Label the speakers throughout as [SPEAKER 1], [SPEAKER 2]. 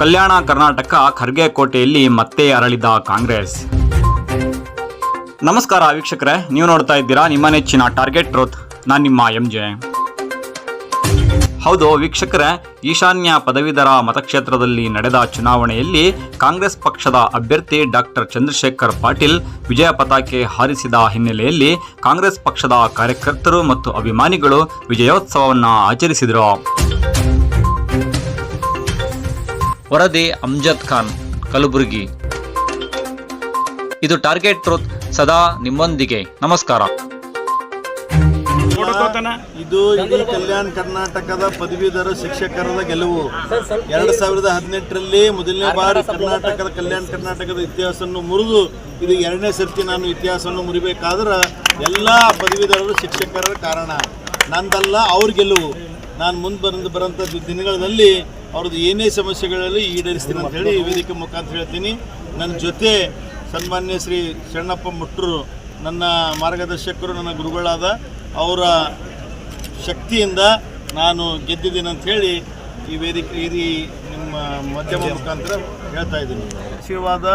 [SPEAKER 1] ಕಲ್ಯಾಣ ಕರ್ನಾಟಕ ಖರ್ಗೆ ಕೋಟೆಯಲ್ಲಿ ಮತ್ತೆ ಅರಳಿದ ಕಾಂಗ್ರೆಸ್. ನಮಸ್ಕಾರ ವೀಕ್ಷಕರೇ, ನೀವು ನೋಡ್ತಾ ಇದ್ದೀರಾ ನಿಮ್ಮ ನೆಚ್ಚಿನ ಟಾರ್ಗೆಟ್ ಟ್ರೋತ್. ನಾನು ನಿಮ್ಮ ಎಂ ಜೆ. ಹೌದು ವೀಕ್ಷಕರೇ, ಈಶಾನ್ಯ ಪದವೀಧರ ಮತಕ್ಷೇತ್ರದಲ್ಲಿ ನಡೆದ ಚುನಾವಣೆಯಲ್ಲಿ ಕಾಂಗ್ರೆಸ್ ಪಕ್ಷದ ಅಭ್ಯರ್ಥಿ ಡಾಕ್ಟರ್ ಚಂದ್ರಶೇಖರ್ ಪಾಟೀಲ್ ವಿಜಯ ಪತಾಕೆ ಹಾರಿಸಿದ ಹಿನ್ನೆಲೆಯಲ್ಲಿ ಕಾಂಗ್ರೆಸ್ ಪಕ್ಷದ ಕಾರ್ಯಕರ್ತರು ಮತ್ತು ಅಭಿಮಾನಿಗಳು ವಿಜಯೋತ್ಸವವನ್ನು ಆಚರಿಸಿದರು. ವರದಿ ಅಮ್ಜದ್ ಖಾನ್ ಕಲಬುರಗಿ. ಇದು ಟಾರ್ಗೆಟ್ ಟ್ರೋತ್ ಸದಾ ನಿಮ್ಮೊಂದಿಗೆ. ನಮಸ್ಕಾರ.
[SPEAKER 2] ಇದು ಇಡೀ ಕಲ್ಯಾಣ ಕರ್ನಾಟಕದ ಪದವೀಧರ ಶಿಕ್ಷಕರ ಗೆಲುವು. ಎರಡ್ ಸಾವಿರದ ಹದಿನೆಂಟರಲ್ಲಿ ಮೊದಲನೇ ಬಾರಿ ಕರ್ನಾಟಕದ ಕಲ್ಯಾಣ ಕರ್ನಾಟಕದ ಇತಿಹಾಸವನ್ನು ಮುರಿದು ಇದು ಎರಡನೇ ಸರ್ತಿ ನಾನು ಇತಿಹಾಸವನ್ನು ಮುರಿಬೇಕಾದ್ರೆ ಎಲ್ಲ ಪದವೀಧರರು ಶಿಕ್ಷಕರ ಕಾರಣ. ನಂದಲ್ಲ ಅವ್ರ ಗೆಲುವು. ನಾನು ಮುಂದೆ ಬಂದು ಬರೋಂಥ ದಿನಗಳಲ್ಲಿ ಅವ್ರದ್ದು ಏನೇ ಸಮಸ್ಯೆಗಳಲ್ಲಿ ಈಡೇರಿಸ್ತೀನಿ ಅಂತ ಹೇಳಿ ವೇದಿಕೆ ಮುಖಾಂತರ ಹೇಳ್ತೀನಿ. ನನ್ನ ಜೊತೆ ಸನ್ಮಾನ್ಯ ಶ್ರೀ ಶರಣಪ್ಪ ಮುಟ್ರು, ನನ್ನ ಮಾರ್ಗದರ್ಶಕರು, ನನ್ನ ಗುರುಗಳಾದ ಅವರ ಶಕ್ತಿಯಿಂದ ನಾನು ಗೆದ್ದಿದ್ದೀನಿ ಅಂತ ಹೇಳಿ ಈ ವೇದಿಕೆ, ಈ ನಿಮ್ಮ ಮಧ್ಯಮ ಮುಖಾಂತರ ಹೇಳ್ತಾ ಇದ್ದೀನಿ. ಆಶೀರ್ವಾದ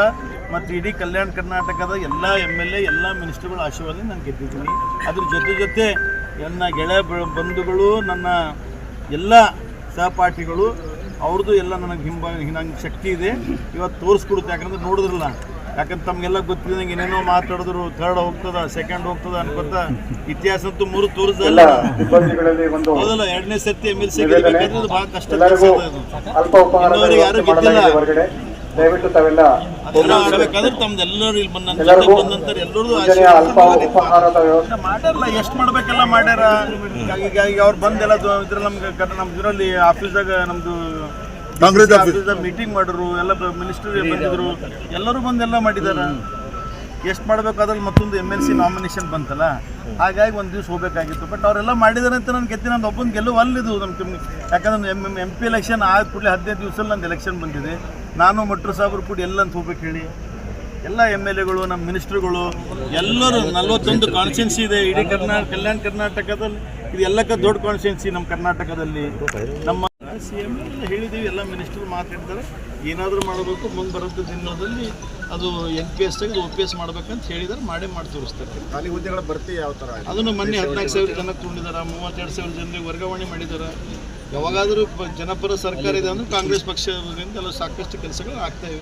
[SPEAKER 2] ಮತ್ತು ಇಡೀ ಕಲ್ಯಾಣ ಕರ್ನಾಟಕದ ಎಲ್ಲ ಎಂ ಎಲ್ ಎ, ಎಲ್ಲ ಮಿನಿಸ್ಟರ್ಗಳ ಆಶೀರ್ವಾದ ನಾನು ಗೆದ್ದಿದ್ದೀನಿ. ಅದ್ರ ಜೊತೆ ಜೊತೆ ನನ್ನ ಗೆಳೆಯ ಬಂಧುಗಳು, ನನ್ನ ಎಲ್ಲ ಸಹಪಾಠಿಗಳು ಅವ್ರದ್ದು ಎಲ್ಲ ನನಗೆ ಹಿಂಬ ನಂಗೆ ಶಕ್ತಿ ಇದೆ. ಇವತ್ತು ತೋರಿಸ್ಕೊಡುತ್ತೆ ಯಾಕಂದ್ರೆ ನೋಡಿದ್ರಲ್ಲ. ಯಾಕಂದ್ರೆ ತಮಗೆಲ್ಲ ಗೊತ್ತಿದ್ದಂಗೆ ಏನೇನೋ ಮಾತಾಡಿದ್ರು ಥರ್ಡ್ ಹೋಗ್ತದ ಸೆಕೆಂಡ್ ಹೋಗ್ತದ ಅನ್ಕೊತ ಇತಿಹಾಸ ಅಂತೂ ಮೂರು ತೋರಿಸಲ್ಲ ಹೌದಲ್ಲ ಎರಡನೇ ಸರ್ತಿ ಎಂ ಎಲ್ ಸಿ ಬಹಳ ಕಷ್ಟ ಯಾರು
[SPEAKER 3] ಗೊತ್ತಿಲ್ಲ
[SPEAKER 2] ಗೆದ್ದಿಲ್ಲ.
[SPEAKER 3] ದಯವಿಟ್ಟು ತಾವೆಲ್ಲ
[SPEAKER 2] ಅದೆಲ್ಲ ತಮ್ದೆಲ್ಲರೂ ಇಲ್ಲಿ ಬಂದ ನನ್ನ
[SPEAKER 3] ಎಲ್ಲರಿಗೂ
[SPEAKER 2] ಎಲ್ಲರೂ
[SPEAKER 3] ಮುಂಜಾನೆಯ ಅಲ್ಪ ಉಪಹಾರದ ವ್ಯವಸ್ಥೆ.
[SPEAKER 2] ಮಾಡ್ಯಾರಲ್ಲ ಎಷ್ಟು ಮಾಡ್ಬೇಕೆಲ್ಲ ಮಾಡ್ಯಾರ. ಈಗ ಈಗ ಅವ್ರು ಬಂದೆಲ್ಲ ಇದ್ರ ನಮ್ಗೆ ನಮ್ಮ ನಮ್ ಇದರಲ್ಲಿ ಆಫೀಸ್ದಾಗ ನಮ್ದು ಕಾಂಗ್ರೆಸ್ ಆಫೀಸ್ದಾಗ ಮೀಟಿಂಗ್ ಮಾಡಿದ್ರು ಎಲ್ಲ ಮಿನಿಸ್ಟರ್ ಬಂದಿದ್ರು. ಎಲ್ಲರೂ ಬಂದೆಲ್ಲ ಮಾಡಿದಾರ. ಎಷ್ಟು ಮಾಡಬೇಕು ಅದ್ರಲ್ಲಿ ಮತ್ತೊಂದು ಎಂ ಎಲ್ ಸಿ ನಾಮಿನೇಷನ್ ಬಂತಲ್ಲ? ಹಾಗಾಗಿ ಒಂದು ದಿವ್ಸ ಹೋಗ್ಬೇಕಾಗಿತ್ತು. ಬಟ್ ಅವರೆಲ್ಲ ಮಾಡಿದಾರೆ ಅಂತ ನಾನು ಗೆದ್ದಿ ನಾನು ಒಬ್ಬನ ಗೆಲುವು ಅಲ್ಲಿದು ನಮ್ಮ ಕಮ್ಮಿ ಯಾಕಂದ್ರೆ M M M P election ಆದ ಕೂಡಲೇ ಹದಿನೈದು ದಿವಸದಲ್ಲಿ ನಂದು ಎಲೆಕ್ಷನ್ ಬಂದಿದೆ. ನಾನು, ಮಟ್ರು, ಸಾಬ್ರು ಕೂಡ ಎಲ್ಲ ಅಂತ ಹೋಗ್ಬೇಕು ಹೇಳಿ. ಎಲ್ಲ ಎಂ ಎಲ್ ಎಗಳು ನಮ್ಮ ಮಿನಿಸ್ಟ್ರುಗಳು ಎಲ್ಲರೂ ನಲ್ವತ್ತೊಂದು ಕಾನ್ಸ್ಟಿಟ್ಯೂನ್ಸಿ ಇದೆ. ಇಡೀ ಕರ್ನಾಟಕ ಕಲ್ಯಾಣ ಕರ್ನಾಟಕದಲ್ಲಿ ಇದು ಎಲ್ಲಕ್ಕ ದೊಡ್ಡ ಕಾನ್ಸ್ಟಿಟ್ಯೂನ್ಸಿ ನಮ್ಮ ಕರ್ನಾಟಕದಲ್ಲಿ. ನಮ್ಮ ಸಿ ಎಂ ಎಲ್ಲ ಹೇಳಿದ್ದೀವಿ ಎಲ್ಲ ಮಿನಿಸ್ಟರ್ ಮಾತಾಡ್ತಾರೆ. ಏನಾದರೂ ಮಾಡಬೇಕು ಮುಂದೆ ಬರೋಂಥ ದಿನದಲ್ಲಿ ಅದು ಎನ್ ಪಿ ಎಸ್ ತೆಗೆದು ಒ ಪಿ ಎಸ್ ಮಾಡ್ಬೇಕಂತ ಹೇಳಿದ್ದಾರೆ ಮಾಡೇ ಮಾಡಿ ತೋರಿಸ್ತಾರೆ.
[SPEAKER 4] ಖಾಲಿ ಹುದ್ದೆಗಳ ಭರ್ತಿ ಯಾವ ಥರ
[SPEAKER 2] ಅದನ್ನು ಮೊನ್ನೆ ಹದಿನಾಲ್ಕು ಸಾವಿರ ಜನ ತೊಗೊಂಡಿದ್ದಾರೆ ಮೂವತ್ತೆರಡು ಸಾವಿರ ಜನರಿಗೆ ವರ್ಗಾವಣೆ ಮಾಡಿದ್ದಾರೆ ಯಾವಾಗಾದರೂ ಜನಪರ ಸರ್ಕಾರ ಇದೆ ಅಂದರೆ ಕಾಂಗ್ರೆಸ್ ಪಕ್ಷದಿಂದ ಎಲ್ಲ ಸಾಕಷ್ಟು ಕೆಲಸಗಳು ಆಗ್ತಾ ಇವೆ.